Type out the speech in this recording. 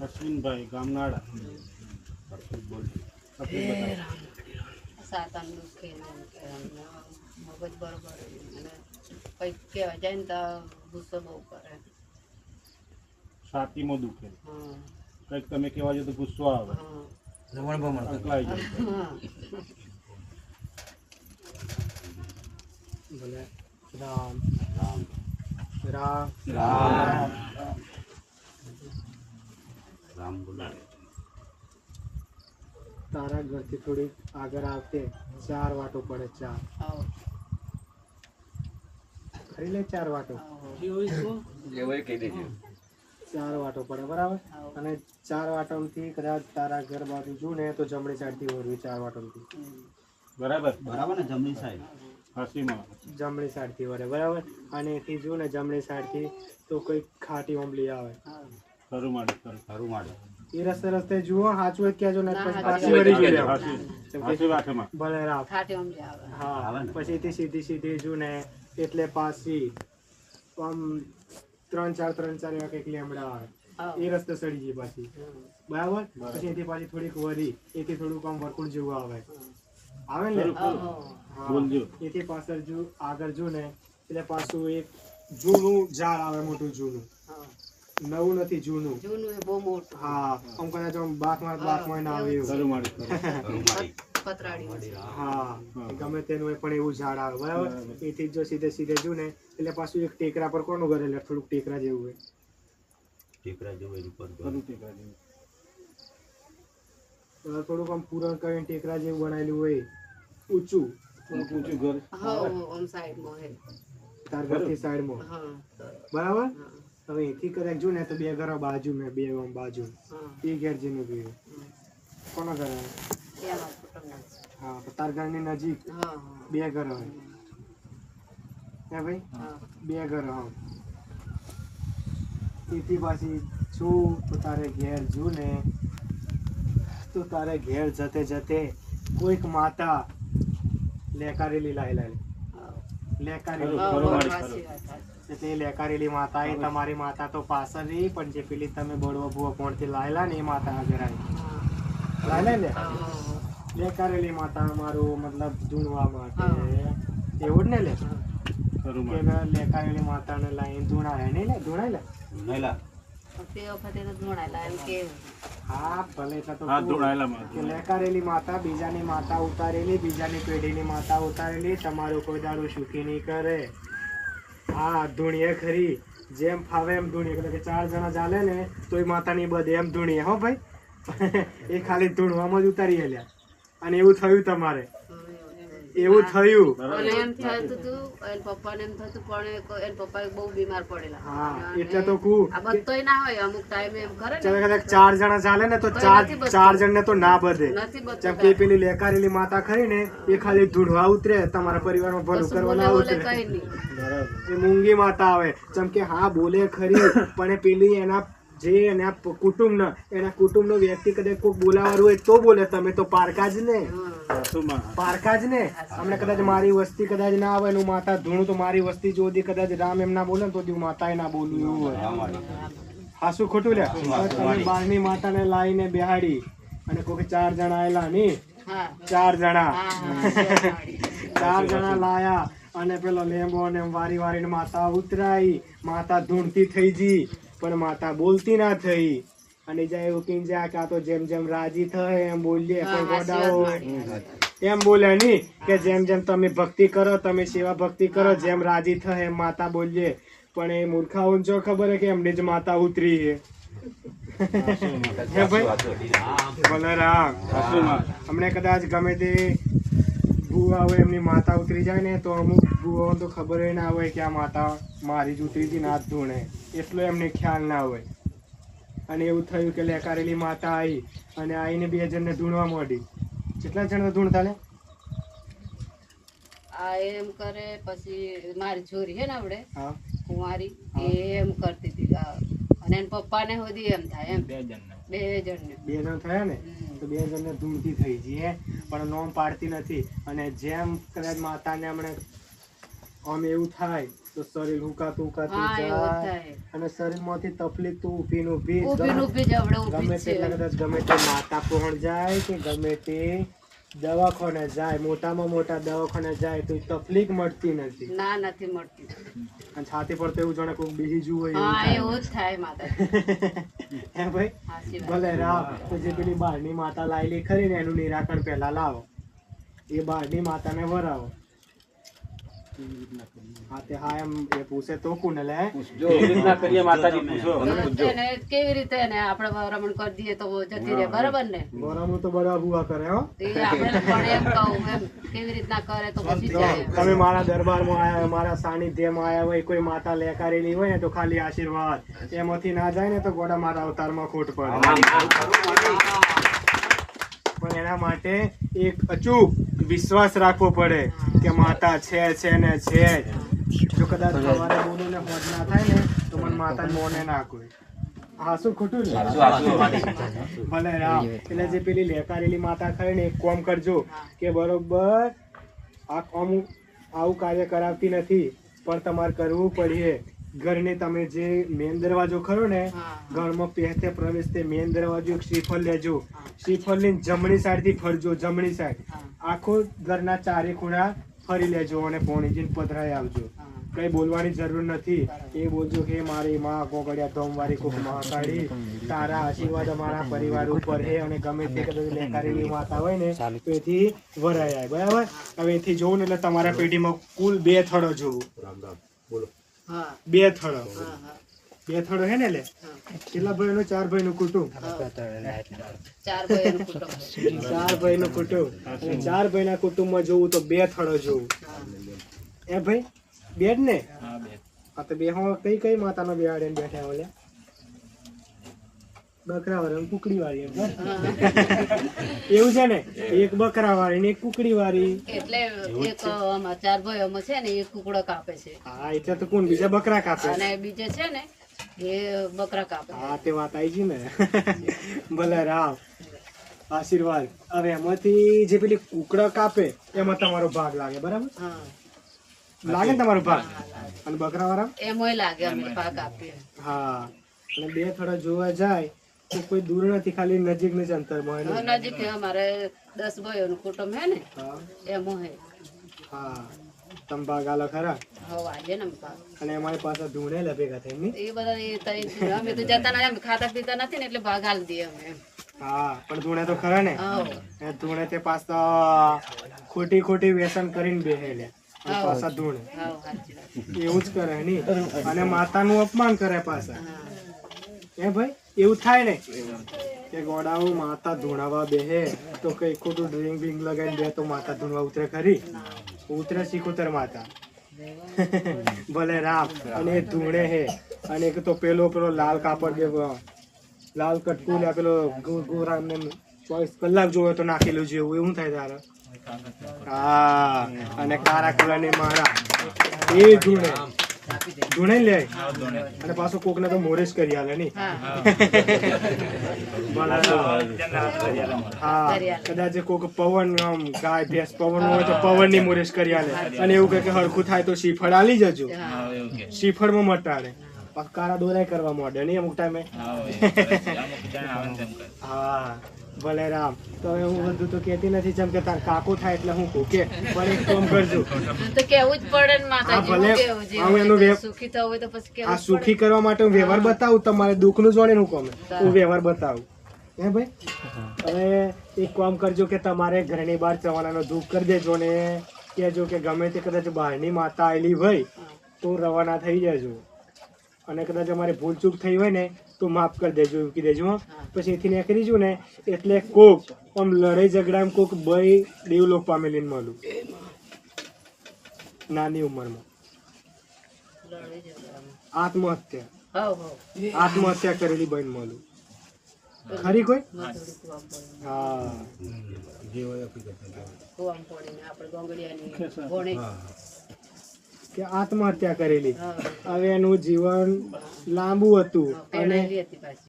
અશ્વિનભાઈ ગામનાળા. તકલીફ બતાવો. સાતમ દુખે ને એમ કે અમને મગજ બરોબર અને કંઈક કહેવાય. જાય ને તો ગુસ્સો બહુ કરે. છાતીમાં દુખે. હા. કંઈક તમે કહેવા જો તો ગુસ્સો આવે. રમણ ભમણ અકળાઈ જાય. ભલે. રામ. રામ તારા ઘરથી થોડીક આગળ આવતે ચાર વાટો પડે ચાર. આવો. ખરી લે ચાર વાટો? ચાર વાટો પડે બરાબર? અને ચાર વાટોમથી કદાચ તારા ઘર બાજુ જો ને તો જમણી સાઈડથી ઓરવી ચાર વાટોમથી. થી બરાબર. બરાબર ને? જમણી સાઈડ. જમણી સાઈડથી વળે બરાબર? અને એથી જો ને જમણી સાઈડથી તો કોઈ ખાટી ઓમલી આવે. ખરું માડે ખરું માડે. એ રસ્તે રસ્તે જુઓ સાચું જ કહેજો ને પછી પાછી વળી કહેજો. જોઈ હાસી હાસી વાતમાં ભલે રાખ. ખાટી સમજે આવે. હા પછી એથી સીધી સીધી જો ને એટલે પાછી આમ ત્રણ ચાર ત્રણ ચાર એવા કંઈક લેમડા આવે. એ રસ્તે સડી ગઈ પાછી. બરાબર? પછી એથી પાછી થોડીક વરી એથી થોડુંક આમ વર્કુળ જેવું આવે. આવે ને? બોલજો. એથી પાછળ જો આગળ જો ને એટલે પાછું એક જૂનું ઝાડ આવે મોટું જૂનું. નવું નથી જૂનું. જૂનું એ બહુ મોટું. હા આમ કદાચ આમ બાકમાં બાકમાં ના આવે એવું પતરાડી હા ગમે તેનું હોય પણ એવું ઝાડ આવે બરાબર? એથી જો સીધે સીધે જો ને એટલે પાછું એક ટેકરા પર કોનું ઘર એટલે? થોડુંક ટેકરા જેવું હોય. ટેકરા જેવું એની જેવું. થોડુંક આમ પૂરણ કરીને ટેકરા જેવું બનાવેલું હોય. ઊંચું. ઊંચું ઘર. હા સાઈડ સાઈડમાં હે. તાર સાઈડમાં હા. બરાબર? હવે એથી કદાચ જો ને તો બે ઘર બાજુ મેં બે ઓમ બાજુ. એ ઘેર જેનું ગયું કોના ઘર. હા તાર ઘરની નજીક બે ઘર હોય. હે ભાઈ? બે ઘર હા તેથી પાછી છું તો તારે ઘેર જુ ને તો તારે ઘેર જતે જતે કોઈક માતા લેકારેલી આવો. લેકારેલી. હા. એટલે લેકારેલી માતા એ તમારી માતા તો પાછળ રહી પણ જે પેલી તમે બળવો ભૂવો કોણથી લાયેલા ને એ માતા આગળ આવી. હા. લાયેલા ને? હા, હા, હા. લેકારેલી માતા અમારું મતલબ ધૂણવા માટે એવું જ ને લે? લેકારેલી માતાને લાઈને ધૂણાય. નહીં ને ધૂણાય લે? પણ તે વખતે તો ધોણાયેલા એમ કેવું હા ભલે એટલે તો હાથ કે લેકારેલી માતા બીજાની માતા ઉતારેલી બીજાની પેઢીની માતા ઉતારેલી તમારું કોઈ દાડું સુખી નહીં કરે. હા ધૂણીએ ખરી. જેમ ફાવે એમ એટલે કે ચાર જણા ચાલે ને તો એ માતાની બધે એમ ધૂણીએ હો ભાઈ. એ ખાલી ધૂણવામાં જ ઉતારી હેલ્યા. અને એવું થયું તમારે. એવું થયું. અને એમ થતું હતું એન પપ્પાને એમ થતું પણ એન પપ્પા બહુ બીમાર પડેલા. હા એટલે તો કુ આ બધોય ના હોય અમુક ટાઈમે એમ કરે ચાલો ને કદાચ ચાર જણા ચાલે ને તો ચાર ચાર જણ જણને તો ના બધે. નથી બધું જેમ કે પેલી લેકારેલી માતા ખરી ને એ ખાલી ધૂળવા ઉતરે તમારા પરિવારમાં ભલું કરવાના ના ઉતરે. કઈ એ મૂંગી માતા આવે. જેમ કે હા બોલે ખરી પણ એ પેલી એના જે એના કુટુંબ એના કુટુંબ નો વ્યક્તિ કદાચ કોઈક બોલાવાનું હોય તો બોલે તમે તો પારકા જ ને. પારકા જ ને? અમને કદાચ મારી વસ્તી કદાચ ના આવે હું માતા ધૂણું તો મારી વસ્તી જો કદાચ રામ એમ ના બોલે ને તો હું માતા ના બોલું એવું હોય. હાસું ખોટું લે તમે બારની માતાને લાવીને બેહાડી અને કોઈ ચાર જણા આયેલા ની? ચાર જણા. ચાર જણા લાયા અને પેલો લેમ્બો ને વારી વારી વારીને માતા ઉતરાઈ. માતા ધૂણતી થઈ જી પણ માતા બોલતી ના થઈ. અને જાય એવું કીન જાય કાં તો જેમ જેમ રાજી થાય એમ બોલીએ વાત ગોડાઓ એમ બોલે નહીં કે જેમ જેમ તમે ભક્તિ કરો તમે સેવા ભક્તિ કરો જેમ રાજી થાય એમ માતા બોલીએ. પણ એ મૂર્ખાઓને જો ખબર હે કે એમની જ માતા ઉતરી છે હે ભાઈ? બલરામ. અમને કદાચ ગમે તે ભૂવા હોય એમની માતા ઉતરી જાય ને તો અમુક ભૂવાઓ તો ખબર ના હોય કે આ માતા મારી જ ઉતરી હતી નાથ ધૂણે. એટલો એમને ખ્યાલ ના હોય. અને એવું થયું કે લેકારેલી માતા આવી અને આવીને બે જણને ધૂણવા માંડી. કેટલા જણ ધૂણતા લે આ એમ કરે પછી મારી છોરી હે ને આપણે હા. કુંવારી એ એમ કરતી હતી અને એન પપ્પાને સુધી એમ થાય એમ. બે જણને. બે જણ થયા ને? તો બે જણને ધૂણતી થઈ જઈએ પણ નોમ પાડતી નથી. અને જેમ કદાચ માતાને હમણે આમ એવું થાય તો શરીર હુકાતું હુકાતું જાય થાય. અને શરીરમાંથી તકલીફ તો ઊભી ને ઊભી ગમે તે કદાચ ગમે તે માતા પહોંચ જાય કે ગમે તે દવાખાને જાય મોટામાં મોટા દવાખાને જાય તો તકલીફ મળતી નથી. ના નથી મળતી. અને છાતી પર તો એવું જાણે કોઈ બીજું હોય હા એવું જ થાય માતા હે ભાઈ? ભલે રાવ તો જે પેલી બહારની માતા લાયેલી ખરી ને એનું નિરાકરણ પહેલા લાવો. એ બહારની માતાને વરાવો. હા તે હા એમ એ પૂછે તો કોને લે એવી રીતના કરીએ માતાજી પૂછો. એને કેવી રીતે એને આપણે રમણ કરી દઈએ તો જતી રહે બરાબર ને? બરાબર તો બરાબર ભૂવા કરે હો. એ આપણે પણ એમ કહું એમ કેવી રીતના કરે તો પછી જાય. તમે મારા દરબારમાં આયા હોય, મારા સાનિધ્યમાં આયા હોય કોઈ માતા લેકારેલી હોય ને તો ખાલી આશીર્વાદ. એમાંથી ના જાય ને તો ગોડા મારા અવતારમાં ખોટ પડે. પણ એના માટે એક અચૂક વિશ્વાસ રાખવો પડે કે માતા છે છે ને છે જો. કદાચ તમારે બોલું ને હોજ ના થાય ને, તો મને માતા મોને ના કોઈ. હા શું ખોટું ભલે રામ. એટલે જે પેલી લેકારેલી માતા ખરી ને, એક કોમ કરજો કે બરોબર, આ કોમ આવું કાર્ય કરાવતી નથી, પણ તમારે કરવું પડે. ઘરને તમે જે મેન દરવાજો ખરો ને ઘરમાં પહેતે પ્રવેશ તે મેન દરવાજો એક શ્રીફળ લેજો. શ્રીફળ લઈને જમણી સાઈડથી ફરજો જમણી સાઈડ. આખો ઘરના ચારે ખૂણા ફરી લેજો અને પોણીજીને પધરાઈ આવજો. કઈ બોલવાની જરૂર નથી. એ બોલજો કે મારી માં ગોગડિયા ધોમવારી કોક મહાકાળી. તારા આશીર્વાદ અમારા પરિવાર ઉપર હે અને ગમે તે કદાચ લેકારેલી માતા હોય ને તો એથી વરાય બરાબર? હવે એથી જોવું ને એટલે તમારા પેઢીમાં કુલ બે થડો જોવું હા બે થડો હા હા. બે થળો હે ને લે? કેટલા કેટલા ભાઈનું ચાર ભાઈનું કુટુંબ. ચાર ભાઈઓનું કુટુંબ. ચાર ભાઈ ભાઈનું કુટુંબ. ચાર ભાઈના કુટુંબમાં જોવું તો બે થડો જોવું. એ ભાઈ? બે જ ને? હા તો બે હા કઈ કઈ માતાનો બેહાડે બેઠા ઓલે બકરા વાળી કુકડી વાળી એવું છે ને? એક બકરા વાળી ને એક કુકડી વાળી એટલે એક ચાર ભાઈઓમાં છે ને એક કુકડો કાપે છે. હા એટલે તો કોણ? બીજા બકરા કાપે. અને બીજે છે ને એ બકરા કાપે. હા તે વાત આવી છે ને. ભલે રામ. આશીર્વાદ. હવે એમાંથી જે પેલી કુકડા કાપે એમાં તમારો ભાગ લાગે બરાબર? હા. લાગે ને તમારો ભાગ? અને બકરા વાળા એમાં લાગે અમે ભાગ આપીએ. હા. અને બે થોડા જોવા જાય તો કોઈ દૂર નથી ખાલી નજીક જ અંતરમાં નજીક અમારે દસ ભાઈઓનું કુટુંબ હે ને એમો હે. હા તંબા ગાલો ખરા? ને અને અમારી પાસે ધૂણે લે ભેગા થઈ એ બધા એ તઈ અમે તો જતા ના અમે ખાતા પીતા નથી ને એટલે ભાગ હાલ દઈએ અમે હા પણ ધૂણે તો ખરા ને. એ ધૂણે તે પાછા ખોટી ખોટી વ્યસન કરીને બેહેલે. પાછા ધૂણે. એવું જ કરે ની અને માતાનું અપમાન કરે પાછા. હે. એ ભાઈ? એવું થાય ને? કે ગોડાઓ માતા ધૂણાવા બેહે તો કઈ ખોટું ડ્રિંક બિંક લગાવીને બે તો માતા ધૂણવા ઉતરે ખરી? ઉતરે શીખોતર માતા. ભલે રામ અને ધૂણે હે. અને એક તો પેલો પેલો લાલ કાપડ જે લાલ કટકું ને પેલો ગો- ગોરા ને ચોવીસ કલાક જોયો તો નાખેલું જેવું એવું થાય તારે? હા અને કારા કુલા ને મારા. એ ધૂણે. ધૂણે લે અને પાછું કોક ને તો મોરેશ કરી આલે નહીં. હા. હા કદાચ કોક પવન આમ ગાય ભેંસ પવન હોય તો પવનની મોરેશ કરી આલે. અને એવું કહે કે હરખું થાય તો શ્રીફળ આલી જજો. હા. શ્રીફળમાં મટાડે. કારા દોરાય કરવા માંડે નહીં અમુક ટાઈમે? હા. ભલે રામ તો હવે હું બધું તો કેતી નથી જેમ કે તાર કાકો થાય એટલે હું કહું કે પણ એક કામ કરજો. તો કેવું જ પડે ને માતાજી ભલે. હું એનું સુખી થવું હોય તો પછી કેવું આ સુખી કરવા માટે હું વ્યવહાર બતાવું તમારે દુઃખનું જોડે હું કોમે હું. વ્યવહાર બતાવું. હે ભાઈ? હવે એક કામ કરજો કે તમારે ઘરની બહાર ચવાણાનો દુઃખ કરી દેજો ને કહેજો કે ગમે તે કદાચ બહારની માતા આવેલી હોય તો રવાના થઈ જજો. અને કદાચ અમારે ભૂલચૂક થઈ હોય ને તો માફ કરી દેજો કહી દેજો હો. પછી એથી નીકળીશું ને એટલે કોક આમ લડાઈ ઝઘડામાં કોક બઈ દેવલોક પામેલી મળું. નાની ઉંમરમાં. આત્મહત્યા. આત્મહત્યા કરેલી બહેન મળું. ખરી કોઈ. હા. કે આત્મહત્યા કરેલી. હવે એનું જીવન લાંબુ હતું અને